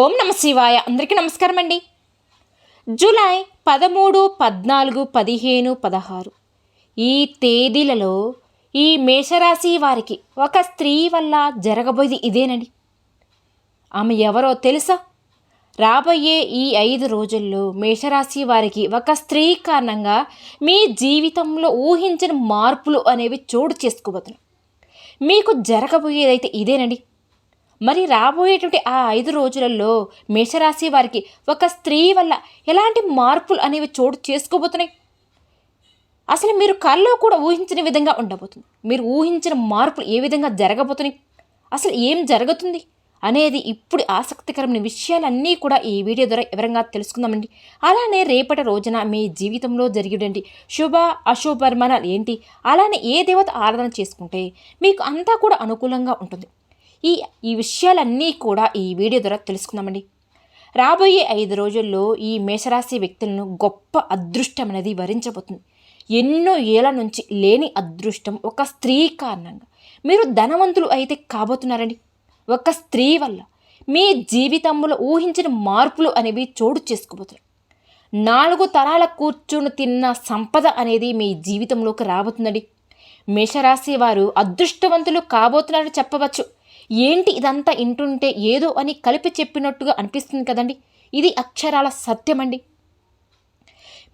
ఓం నమ శివాయ. అందరికీ నమస్కారం అండి. జూలై పదమూడు పద్నాలుగు పదిహేను పదహారు. ఈ తేదీలలో ఈ మేషరాశి వారికి ఒక స్త్రీ వల్ల జరగబోయేది ఇదేనండి. ఆమె ఎవరో తెలుసా? రాబోయే ఈ ఐదు రోజుల్లో మేషరాశి వారికి ఒక స్త్రీ కారణంగా మీ జీవితంలో ఊహించిన మార్పులు అనేవి చోటు చేసుకోబోతున్నాం మీకు జరగబోయేదైతే ఇదేనండి. మరి రాబోయేటువంటి ఆ ఐదు రోజులలో మేషరాశి వారికి ఒక స్త్రీ వల్ల ఎలాంటి మార్పులు అనేవి చోటు చేసుకోబోతున్నాయి? అసలు మీరు కల్లో కూడా ఊహించిన విధంగా ఉండబోతుంది. మీరు ఊహించిన మార్పులు ఏ విధంగా జరగబోతున్నాయి? అసలు ఏం జరుగుతుంది? అనేది ఇప్పుడు ఆసక్తికరమైన విషయాలన్నీ కూడా ఈ వీడియో ద్వారా వివరంగా తెలుసుకుందామండి. అలానే రేపటి రోజున మీ జీవితంలో జరిగేటువంటి శుభ అశుభ పరిమాణాలు ఏంటి? అలానే ఏ దేవత ఆరాధన చేసుకుంటే మీకు అంతా కూడా అనుకూలంగా ఉంటుంది. ఈ ఈ విషయాలన్నీ కూడా ఈ వీడియో ద్వారా తెలుసుకుందామండి. రాబోయే ఐదు రోజుల్లో ఈ మేషరాశి వ్యక్తులను గొప్ప అదృష్టం అనేది వరించబోతుంది. ఎన్నో ఏళ్ళ నుంచి లేని అదృష్టం ఒక స్త్రీ కారణంగా. మీరు ధనవంతులు అయితే కాబోతున్నారండి. ఒక స్త్రీ వల్ల మీ జీవితంలో ఊహించిన మార్పులు అనేవి చోటు చేసుకోబోతున్నాయి నాలుగు తరాల కూర్చుని తిన్న సంపద అనేది మీ జీవితంలోకి రాబోతుందండి. మేషరాశి వారు అదృష్టవంతులు కాబోతున్నారని చెప్పవచ్చు. ఏంటి ఇదంతా ఇంటుంటే ఏదో అని కలిపి చెప్పినట్టుగా అనిపిస్తుంది కదండి. ఇది అక్షరాల సత్యమండి.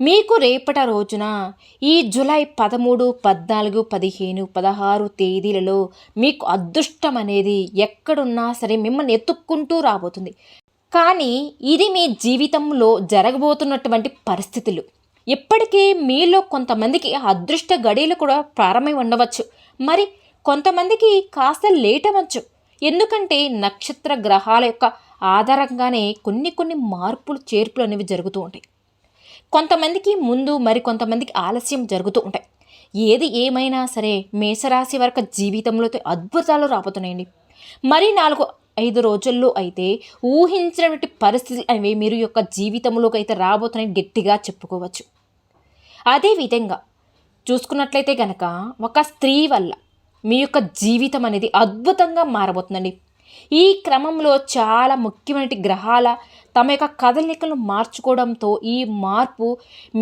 మీకు రేపట రోజున ఈ జులై పదమూడు పద్నాలుగు పదిహేను పదహారు తేదీలలో మీకు అదృష్టం అనేది ఎక్కడున్నా సరే మిమ్మల్ని ఎత్తుక్కుంటూ రాబోతుంది. కానీ ఇది మీ జీవితంలో జరగబోతున్నటువంటి పరిస్థితులు. ఇప్పటికే మీలో కొంతమందికి అదృష్ట గడియలు కూడా ప్రారంభమై ఉండవచ్చు. మరి కొంతమందికి కాస్త లేట్ అవ్వచ్చు. ఎందుకంటే నక్షత్ర గ్రహాల యొక్క ఆధారంగానే కొన్ని కొన్ని మార్పులు చేర్పులు అనేవి జరుగుతూ ఉంటాయి. కొంతమందికి ముందు మరి కొంతమందికి ఆలస్యం జరుగుతూ ఉంటాయి. ఏది ఏమైనా సరే మేషరాశి వరకు జీవితంలో అయితే అద్భుతాలు రాబోతున్నాయండి. మరి నాలుగు ఐదు రోజుల్లో అయితే ఊహించినటువంటి పరిస్థితులు అనేవి మీరు యొక్క జీవితంలోకి అయితే రాబోతున్నాయి గట్టిగా చెప్పుకోవచ్చు. అదేవిధంగా చూసుకున్నట్లయితే కనుక ఒక స్త్రీ వల్ల మీ యొక్క జీవితం అనేది అద్భుతంగా మారబోతుందండి. ఈ క్రమంలో చాలా ముఖ్యమైన గ్రహాల తమ యొక్క కదలికలను మార్చుకోవడంతో ఈ మార్పు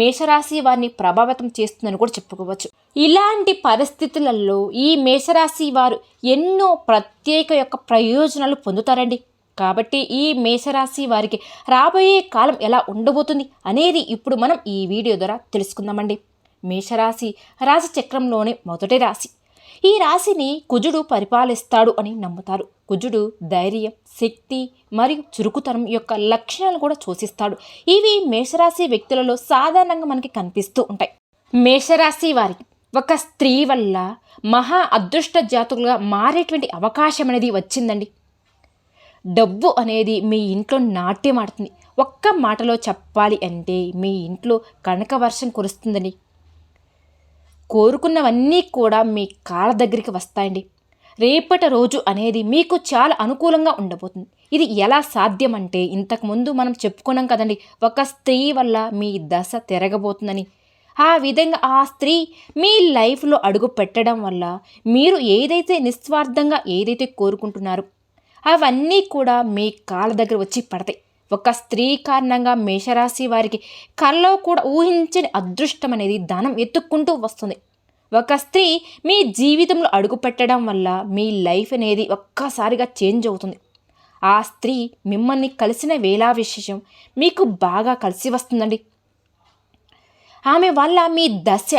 మేషరాశి వారిని ప్రభావితం చేస్తుందని కూడా చెప్పుకోవచ్చు. ఇలాంటి పరిస్థితులలో ఈ మేషరాశి వారు ఎన్నో ప్రత్యేక యొక్క ప్రయోజనాలు పొందుతారండి. కాబట్టి ఈ మేషరాశి వారికి రాబోయే కాలం ఎలా ఉండబోతుంది అనేది ఇప్పుడు మనం ఈ వీడియో ద్వారా తెలుసుకుందామండి. మేషరాశి రాశిచక్రంలోని మొదటి రాశి. ఈ రాశిని కుజుడు పరిపాలిస్తాడు అని నమ్ముతారు. కుజుడు ధైర్యం శక్తి మరియు చురుకుతనం యొక్క లక్షణాలు కూడా సూచిస్తాడు ఇవి మేషరాశి వ్యక్తులలో సాధారణంగా మనకి కనిపిస్తూ ఉంటాయి. మేషరాశి వారికి ఒక స్త్రీ వల్ల మహా అదృష్ట జాతులుగా మారేటువంటి అవకాశం అనేది వచ్చిందండి. డబ్బు అనేది మీ ఇంట్లో నాట్యమాడుతుంది ఒక్క మాటలో చెప్పాలి అంటే మీ ఇంట్లో కనక వర్షం కురుస్తుందండి. కోరుకున్నవన్నీ కూడా మీ కాళ్ళ దగ్గరికి వస్తాయండి. రేపటి రోజు అనేది మీకు చాలా అనుకూలంగా ఉండబోతుంది. ఇది ఎలా సాధ్యం అంటే ఇంతకుముందు మనం చెప్పుకున్నాం కదండి ఒక స్త్రీ వల్ల మీ దశ తిరగబోతుందని. ఆ విధంగా ఆ స్త్రీ మీ లైఫ్లో అడుగు పెట్టడం వల్ల మీరు ఏదైతే నిస్వార్థంగా ఏదైతే కోరుకుంటున్నారో అవన్నీ కూడా మీ కాళ్ళ దగ్గర వచ్చి పడతాయి. ఒక స్త్రీ కారణంగా మేషరాశి వారికి కల్లో కూడా ఊహించని అదృష్టం అనేది ధనం ఎత్తుక్కుంటూ వస్తుంది. ఒక స్త్రీ మీ జీవితంలో అడుగుపెట్టడం వల్ల మీ లైఫ్ అనేది ఒక్కసారిగా చేంజ్ అవుతుంది. ఆ స్త్రీ మిమ్మల్ని కలిసిన వేళా విశేషం మీకు బాగా కలిసి వస్తుందండి. ఆమె వల్ల మీ దశ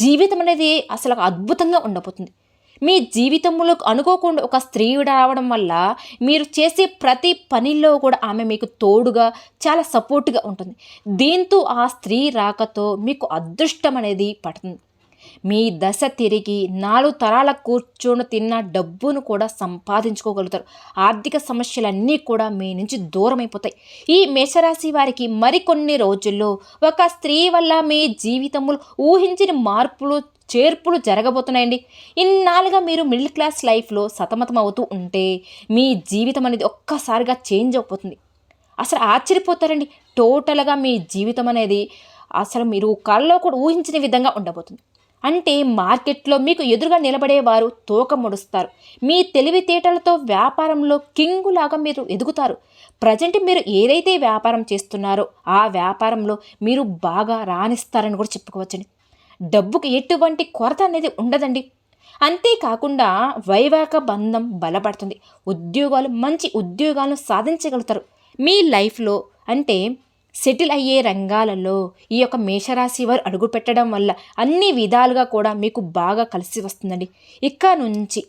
జీవితం అనేది అసలు అద్భుతంగా ఉండబోతుంది. మీ జీవితంలో అనుకోకుండా ఒక స్త్రీ రావడం వల్ల మీరు చేసే ప్రతి పనిలో కూడా ఆమె మీకు తోడుగా చాలా సపోర్ట్గా ఉంటుంది. దీంతో ఆ స్త్రీ రాకతో మీకు అదృష్టం అనేది పడుతుంది. మీ దశ తిరిగి నాలుగు తరాల కూర్చొని తిన్న డబ్బును కూడా సంపాదించుకోగలుగుతారు. ఆర్థిక సమస్యలన్నీ కూడా మీ నుంచి దూరం అయిపోతాయి. ఈ మేషరాశి వారికి మరికొన్ని రోజుల్లో ఒక స్త్రీ వల్ల మీ జీవితంలో ఊహించిన మార్పులు చేర్పులు జరగబోతున్నాయండి. ఇన్నాళ్ళుగా మీరు మిడిల్ క్లాస్ లైఫ్లో సతమతం అవుతూ ఉంటే మీ జీవితం అనేది ఒక్కసారిగా చేంజ్ అయిపోతుంది అసలు ఆశ్చర్యపోతారండి. టోటల్గా మీ జీవితం అనేది అసలు మీరు కళ్ళలో కూడా ఊహించిన విధంగా ఉండబోతుంది. అంటే మార్కెట్లో మీకు ఎదురుగా నిలబడేవారు తోక ముడుస్తారు. మీ తెలివితేటలతో వ్యాపారంలో కింగులాగా మీరు ఎదుగుతారు. ప్రజెంట్ మీరు ఏదైతే వ్యాపారం చేస్తున్నారో ఆ వ్యాపారంలో మీరు బాగా రాణిస్తారని కూడా చెప్పుకోవచ్చండి. డబ్బుకి ఎటువంటి కొరత అనేది ఉండదండి. అంతేకాకుండా వైవాహిక బంధం బలపడుతుంది. ఉద్యోగాలు మంచి ఉద్యోగాలను సాధించగలుగుతారు. మీ లైఫ్లో అంటే సెటిల్ అయ్యే రంగాలలో ఈ యొక్క మేషరాశి వారు అడుగు పెట్టడం వల్ల అన్ని విధాలుగా కూడా మీకు బాగా కలిసి వస్తుందండి. ఇక నుంచి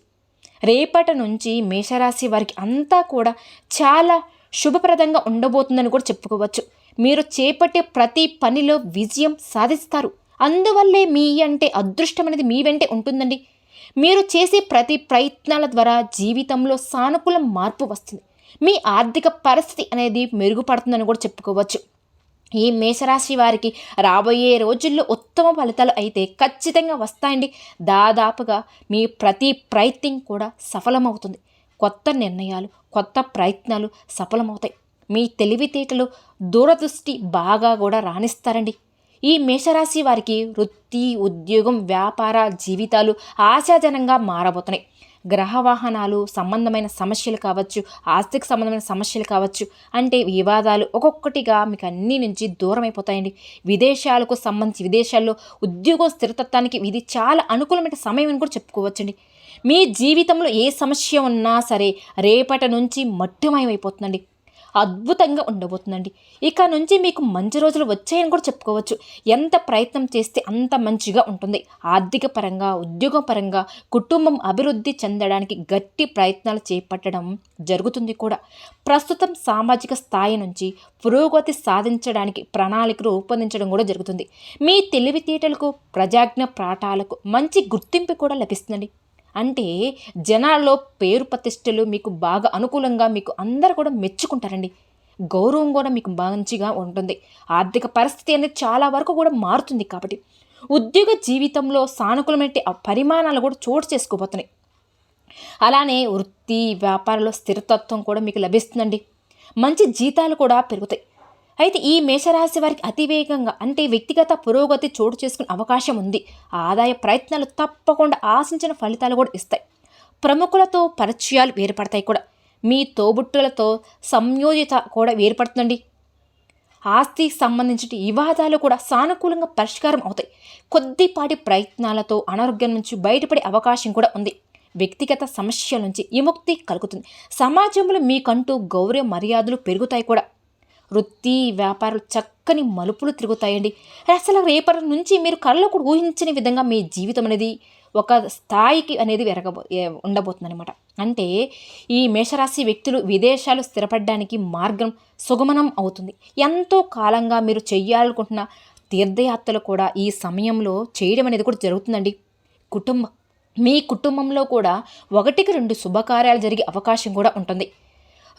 రేపటి నుంచి మేషరాశి వారికి అంతా కూడా చాలా శుభప్రదంగా ఉండబోతుందని కూడా చెప్పుకోవచ్చు. మీరు చేపట్టే ప్రతి పనిలో విజయం సాధిస్తారు. అందువల్లే మీ అంటే అదృష్టం అనేది మీ వెంటే ఉంటుందండి. మీరు చేసే ప్రతి ప్రయత్నాల ద్వారా జీవితంలో సానుకూల మార్పు వస్తుంది. మీ ఆర్థిక పరిస్థితి అనేది మెరుగుపడుతుందని కూడా చెప్పుకోవచ్చు. ఈ మేషరాశి వారికి రాబోయే రోజుల్లో ఉత్తమ ఫలితాలు అయితే ఖచ్చితంగా వస్తాయండి. దాదాపుగా మీ ప్రతి ప్రయత్నం కూడా సఫలమవుతుంది. కొత్త నిర్ణయాలు కొత్త ప్రయత్నాలు సఫలమవుతాయి. మీ తెలివితేటలు దూరదృష్టి బాగా కూడా రాణిస్తారండి. ఈ మేషరాశి వారికి వృత్తి ఉద్యోగం వ్యాపార జీవితాలు ఆశాజనంగా మారబోతున్నాయి. గ్రహ వాహనాలు సంబంధమైన సమస్యలు కావచ్చు ఆస్తికి సంబంధమైన సమస్యలు కావచ్చు అంటే వివాదాలు ఒక్కొక్కటిగా మీకు అన్ని నుంచి దూరం అయిపోతాయండి విదేశాలకు సంబంధించి విదేశాల్లో ఉద్యోగ స్థిరతత్వానికి ఇది చాలా అనుకూలమైన సమయం అని కూడా చెప్పుకోవచ్చండి. మీ జీవితంలో ఏ సమస్య ఉన్నా సరే రేపటి నుంచి మట్టుమయమైపోతుందండి. అద్భుతంగా ఉండబోతుందండి. ఇక నుంచి మీకు మంచి రోజులు వచ్చాయని కూడా చెప్పుకోవచ్చు. ఎంత ప్రయత్నం చేస్తే అంత మంచిగా ఉంటుంది. ఆర్థిక పరంగా ఉద్యోగ పరంగా కుటుంబం అభివృద్ధి చెందడానికి గట్టి ప్రయత్నాలు చేపట్టడం జరుగుతుంది కూడా. ప్రస్తుతం సామాజిక స్థాయి నుంచి పురోగతి సాధించడానికి ప్రణాళికలు రూపొందించడం కూడా జరుగుతుంది. మీ తెలివితేటలకు ప్రజాజ్ఞ ప్రాటాలకు మంచి గుర్తింపు కూడా లభిస్తుందండి. అంటే జనాల్లో పేరు ప్రతిష్టలు మీకు బాగా అనుకూలంగా మీకు అందరు కూడా మెచ్చుకుంటారండి. గౌరవం కూడా మీకు మంచిగా ఉంటుంది. ఆర్థిక పరిస్థితి అనేది చాలా వరకు కూడా మారుతుంది కాబట్టి. ఉద్యోగ జీవితంలో సానుకూలమైన పరిమాణాలు కూడా చోటు చేసుకోబోతున్నాయి. అలానే వృత్తి వ్యాపారంలో స్థిరతత్వం కూడా మీకు లభిస్తుందండి. మంచి జీతాలు కూడా పెరుగుతాయి. అయితే ఈ మేషరాశి వారికి అతివేగంగా అంటే వ్యక్తిగత పురోగతి చోటు చేసుకునే అవకాశం ఉంది. ఆదాయ ప్రయత్నాలు తప్పకుండా ఆశించిన ఫలితాలు కూడా ఇస్తాయి. ప్రముఖులతో పరిచయాలు ఏర్పడతాయి కూడా. మీ తోబుట్టులతో సంయోజిత కూడా ఏర్పడుతుందండి. ఆస్తికి సంబంధించిన వివాదాలు కూడా సానుకూలంగా పరిష్కారం అవుతాయి. కొద్దిపాటి ప్రయత్నాలతో అనారోగ్యం నుంచి బయటపడే అవకాశం కూడా ఉంది. వ్యక్తిగత సమస్యల నుంచి విముక్తి కలుగుతుంది. సమాజంలో మీకంటూ గౌరవ మర్యాదలు పెరుగుతాయి కూడా. వృత్తి వ్యాపారాలు చక్కని మలుపులు తిరుగుతాయండి. అసలు రేపటి నుంచి మీరు కళ్ళలో కూడా ఊహించని విధంగా మీ జీవితం అనేది ఒక స్థాయికి అనేది వెరగబో ఉండబోతుంది అనమాట అంటే ఈ మేషరాశి వ్యక్తులు విదేశాలు స్థిరపడడానికి మార్గం సుగమనం అవుతుంది. ఎంతో కాలంగా మీరు చెయ్యాలనుకుంటున్న తీర్థయాత్రలు కూడా ఈ సమయంలో చేయడం అనేది కూడా జరుగుతుందండి. కుటుంబం మీ కుటుంబంలో కూడా ఒకటికి రెండు శుభకార్యాలు జరిగే అవకాశం కూడా ఉంటుంది.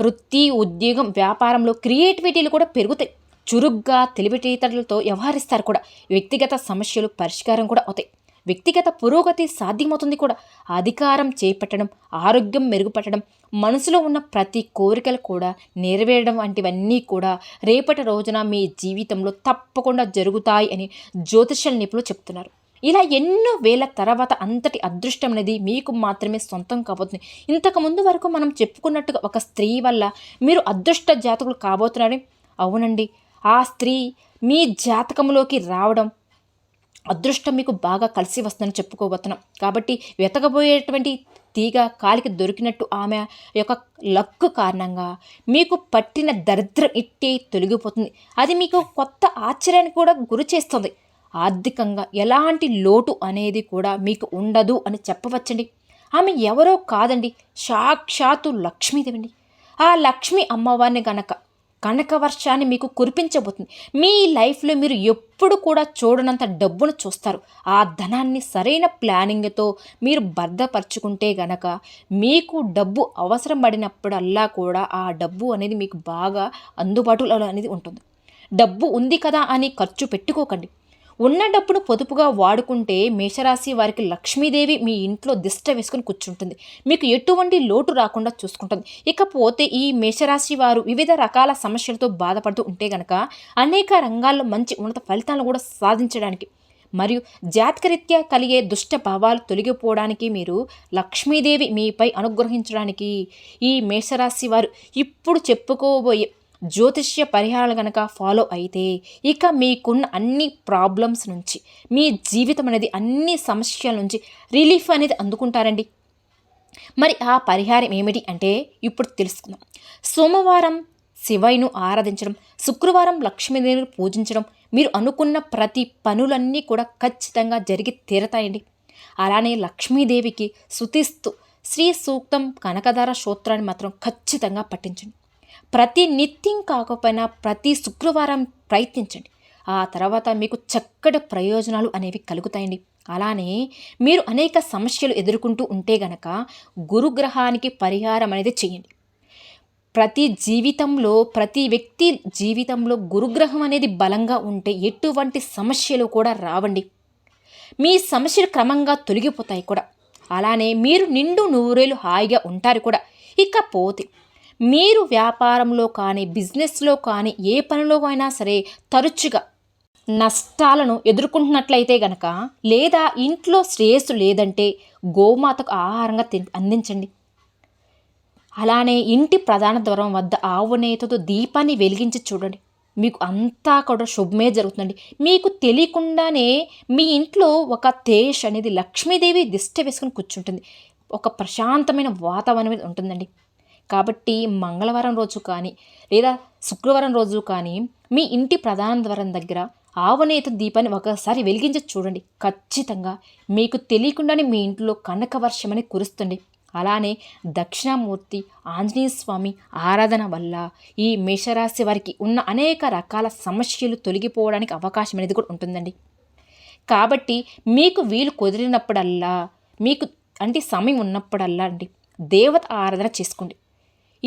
వృత్తి ఉద్యోగం వ్యాపారంలో క్రియేటివిటీలు కూడా పెరుగుతాయి. చురుగ్గా తెలివితేటలతో వ్యవహరిస్తారు కూడా. వ్యక్తిగత సమస్యలు పరిష్కారం కూడా అవుతాయి. వ్యక్తిగత పురోగతి సాధ్యమవుతుంది కూడా. అధికారం చేపట్టడం ఆరోగ్యం మెరుగుపట్టడం మనసులో ఉన్న ప్రతి కోరికలు కూడా నెరవేరడం వంటివన్నీ కూడా రేపటి రోజున మీ జీవితంలో తప్పకుండా జరుగుతాయి అని జ్యోతిష నిపుణులు చెప్తున్నారు. ఇలా ఎన్నో వేల తర్వాత అంతటి అదృష్టం అనేది మీకు మాత్రమే సొంతం కాబోతుంది. ఇంతకు ముందు వరకు మనం చెప్పుకున్నట్టుగా ఒక స్త్రీ వల్ల మీరు అదృష్ట జాతకులు కాబోతున్నారని అవునండి. ఆ స్త్రీ మీ జాతకంలోకి రావడం అదృష్టం మీకు బాగా కలిసి వస్తుందని చెప్పుకోబోతున్నాం. కాబట్టి వెతకబోయేటువంటి తీగ కాలికి దొరికినట్టు ఆమె యొక్క లక్కు కారణంగా మీకు పట్టిన దరిద్రం ఇట్టే తొలగిపోతుంది. అది మీకు కొత్త ఆశ్చర్యానికి కూడా గురి చేస్తుంది. ఆర్థికంగా ఎలాంటి లోటు అనేది కూడా మీకు ఉండదు అని చెప్పవచ్చండి. ఆమె ఎవరో కాదండి సాక్షాత్తు లక్ష్మీదేవండి ఆ లక్ష్మి అమ్మవారిని గనక కనక వర్షాన్ని మీకు కురిపించబోతుంది. మీ లైఫ్లో మీరు ఎప్పుడు కూడా చూడనంత డబ్బును చూస్తారు. ఆ ధనాన్ని సరైన ప్లానింగ్తో మీరు భద్రపరుచుకుంటే గనక మీకు డబ్బు అవసరం పడినప్పుడల్లా కూడా ఆ డబ్బు అనేది మీకు బాగా అందుబాటులో అనేది ఉంటుంది. డబ్బు ఉంది కదా అని ఖర్చు పెట్టుకోకండి. ఉన్న డబ్బును పొదుపుగా వాడుకుంటే మేషరాశి వారికి లక్ష్మీదేవి మీ ఇంట్లో దిష్ట వేసుకుని కూర్చుంటుంది. మీకు ఎటువంటి లోటు రాకుండా చూసుకుంటుంది. ఇకపోతే ఈ మేషరాశి వారు వివిధ రకాల సమస్యలతో బాధపడుతూ ఉంటే గనక అనేక రంగాల్లో మంచి ఉన్నత ఫలితాలను కూడా సాధించడానికి మరియు జాతకరీత్యా కలిగే దుష్ట భావాలు తొలగిపోవడానికి మీరు లక్ష్మీదేవి మీపై అనుగ్రహించడానికి ఈ మేషరాశి వారు ఇప్పుడు చెప్పుకోబోయే జ్యోతిష్య పరిహారాలు కనుక ఫాలో అయితే ఇక మీకున్న అన్ని ప్రాబ్లమ్స్ నుంచి మీ జీవితం అనేది అన్ని సమస్యల నుంచి రిలీఫ్ అనేది అందుకుంటారండి. మరి ఆ పరిహారం ఏమిటి అంటే ఇప్పుడు తెలుసుకుందాం. సోమవారం శివయ్యను ఆరాధించడం శుక్రవారం లక్ష్మీదేవిని పూజించడం మీరు అనుకున్న ప్రతి పనులన్నీ కూడా ఖచ్చితంగా జరిగి తీరతాయండి. అలానే లక్ష్మీదేవికి శుతిస్తూ శ్రీ సూక్తం కనకధార స్తోత్రాన్ని మాత్రం ఖచ్చితంగా పఠించండి. ప్రతి నిత్యం కాకపోయినా ప్రతి శుక్రవారం ప్రయత్నించండి. ఆ తర్వాత మీకు చక్కటి ప్రయోజనాలు అనేవి కలుగుతాయండి. అలానే మీరు అనేక సమస్యలు ఎదుర్కొంటూ ఉంటే గనక గురుగ్రహానికి పరిహారం అనేది చేయండి. ప్రతి జీవితంలో ప్రతి వ్యక్తి జీవితంలో గురుగ్రహం అనేది బలంగా ఉంటే ఎటువంటి సమస్యలు కూడా రావండి. మీ సమస్యలు క్రమంగా తొలగిపోతాయి కూడా. అలానే మీరు నిండు నూరేలు హాయిగా ఉంటారు కూడా. ఇకపోతే మీరు వ్యాపారంలో కానీ బిజినెస్లో కానీ ఏ పనిలో అయినా సరే తరచుగా నష్టాలను ఎదుర్కొంటున్నట్లయితే గనక లేదా ఇంట్లో శ్రేయస్సు లేదంటే గోమాతకు ఆహారంగా అందించండి. అలానే ఇంటి ప్రధాన ద్వారం వద్ద ఆవు నేతతో దీపాన్ని వెలిగించి చూడండి. మీకు అంతా కూడా శుభమే జరుగుతుందండి. మీకు తెలియకుండానే మీ ఇంట్లో ఒక తేష్ అనేది లక్ష్మీదేవి దిష్ట వేసుకుని కూర్చుంటుంది. ఒక ప్రశాంతమైన వాతావరణం ఉంటుందండి. కాబట్టి మంగళవారం రోజు కానీ లేదా శుక్రవారం రోజు కానీ మీ ఇంటి ప్రధాన ద్వారం దగ్గర ఆవనేత దీపాన్ని ఒకసారి వెలిగించి చూడండి. ఖచ్చితంగా మీకు తెలియకుండానే మీ ఇంట్లో కనక వర్షమని కురుస్తుంది. అలానే దక్షిణామూర్తి ఆంజనేయ స్వామి ఆరాధన వల్ల ఈ మేషరాశి వారికి ఉన్న అనేక రకాల సమస్యలు తొలగిపోవడానికి అవకాశం అనేది కూడా ఉంటుందండి. కాబట్టి మీకు వీలు కుదిరినప్పుడల్లా మీకు అంటే సమయం ఉన్నప్పుడల్లా అండి దేవత ఆరాధన చేసుకోండి.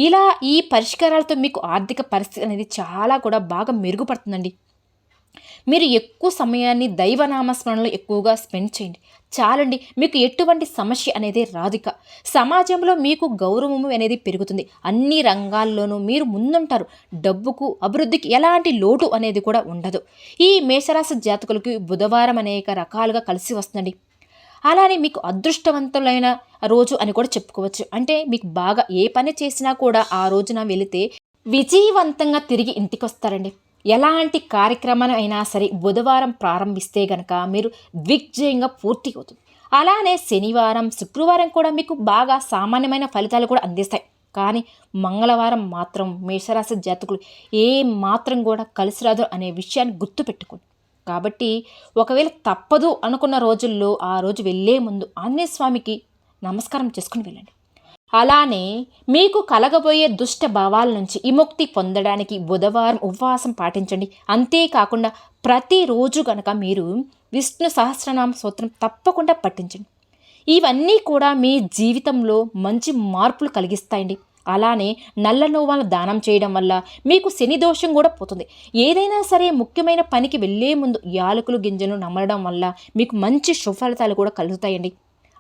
ఇలా ఈ పరిష్కారాలతో మీకు ఆర్థిక పరిస్థితి అనేది చాలా కూడా బాగా మెరుగుపడుతుందండి. మీరు ఎక్కువ సమయాన్ని దైవనామస్మరణలో ఎక్కువగా స్పెండ్ చేయండి. చాలండి మీకు ఎటువంటి సమస్య అనేది రాదిక. సమాజంలో మీకు గౌరవము అనేది పెరుగుతుంది. అన్ని రంగాల్లోనూ మీరు ముందుంటారు. డబ్బుకు అభివృద్ధికి ఎలాంటి లోటు అనేది కూడా ఉండదు. ఈ మేషరాశి జాతకులకి బుధవారం అనేక రకాలుగా కలిసి వస్తుందండి. అలానే మీకు అదృష్టవంతులైన రోజు అని కూడా చెప్పుకోవచ్చు. అంటే మీకు బాగా ఏ పని చేసినా కూడా ఆ రోజున వెళితే విజయవంతంగా తిరిగి ఇంటికి వస్తారండి ఎలాంటి కార్యక్రమాన్ని అయినా సరే బుధవారం ప్రారంభిస్తే గనక మీరు దిగ్జయంగా పూర్తి అవుతుంది. అలానే శనివారం శుక్రవారం కూడా మీకు బాగా సామాన్యమైన ఫలితాలు కూడా అందిస్తాయి. కానీ మంగళవారం మాత్రం మేషరాశి జాతకులు ఏ మాత్రం కూడా కలిసి రాదు అనే విషయాన్ని గుర్తుపెట్టుకోండి. కాబట్టి ఒకవేళ తప్పదు అనుకున్న రోజుల్లో ఆ రోజు వెళ్ళే ముందు ఆంజనేయ స్వామికి నమస్కారం చేసుకుని వెళ్ళండి. అలానే మీకు కలగబోయే దుష్ట భావాల నుంచి విముక్తి పొందడానికి బుధవారం ఉపవాసం పాటించండి. అంతేకాకుండా ప్రతిరోజు కనుక మీరు విష్ణు సహస్రనామ సూత్రం తప్పకుండా పట్టించండి ఇవన్నీ కూడా మీ జీవితంలో మంచి మార్పులు కలిగిస్తాయండి. అలానే నల్ల నోవాల దానం చేయడం వల్ల మీకు శని దోషం కూడా పోతుంది. ఏదైనా సరే ముఖ్యమైన పనికి వెళ్ళే ముందు యాలకులు గింజలు నమలడం వల్ల మీకు మంచి సుఫలితాలు కూడా కలుగుతాయండి.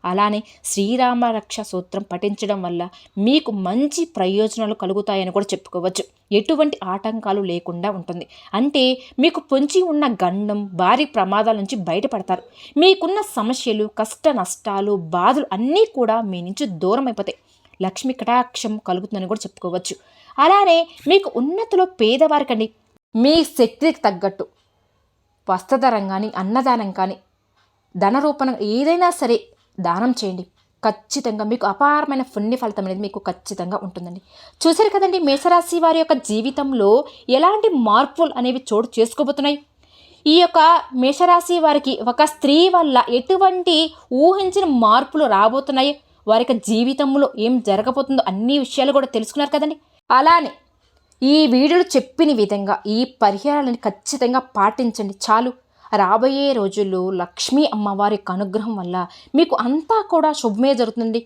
అలానే శ్రీరామ రక్ష సూత్రం పఠించడం వల్ల మీకు మంచి ప్రయోజనాలు కలుగుతాయని కూడా చెప్పుకోవచ్చు. ఎటువంటి ఆటంకాలు లేకుండా ఉంటుంది. అంటే మీకు పొంచి ఉన్న గండం భారీ ప్రమాదాల నుంచి బయటపడతారు. మీకున్న సమస్యలు కష్ట నష్టాలు బాధలు అన్నీ కూడా మీ నుంచి దూరం అయిపోతాయి లక్ష్మి కటాక్షం కలుగుతుందని కూడా చెప్పుకోవచ్చు. అలానే మీకు ఉన్నతిలో పేదవారికండి మీ శక్తికి తగ్గట్టు వస్త్రధరం కానీ అన్నదానం కానీ ధనరూపణ ఏదైనా సరే దానం చేయండి. ఖచ్చితంగా మీకు అపారమైన పుణ్య ఫలితం అనేది మీకు ఖచ్చితంగా ఉంటుందండి. చూసారు కదండి మేషరాశి వారి యొక్క జీవితంలో ఎలాంటి మార్పులు అనేవి చోటు చేసుకోబోతున్నాయి? ఈ యొక్క మేషరాశి వారికి ఒక స్త్రీ వల్ల ఎటువంటి ఊహించిన మార్పులు రాబోతున్నాయి? వారి యొక్క జీవితంలో ఏం జరగబోతుందో అన్ని విషయాలు కూడా తెలుసుకున్నారు కదండి. అలానే ఈ వీడియోలు చెప్పిన విధంగా ఈ పరిహారాలను ఖచ్చితంగా పాటించండి. చాలు. రాబోయే రోజుల్లో లక్ష్మీ అమ్మవారి యొక్క అనుగ్రహం వల్ల మీకు అంతా కూడా శుభమే జరుగుతుంది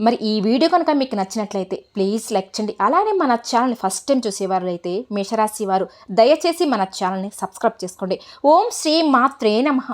మరి ఈ వీడియో కనుక మీకు నచ్చినట్లయితే ప్లీజ్ లైక్ చేయండి. అలానే మన ఛానల్ని ఫస్ట్ టైం చూసేవారు అయితే మేషరాశి వారు దయచేసి మన ఛానల్ని సబ్స్క్రైబ్ చేసుకోండి. ఓం శ్రీ మాత్రే నమః.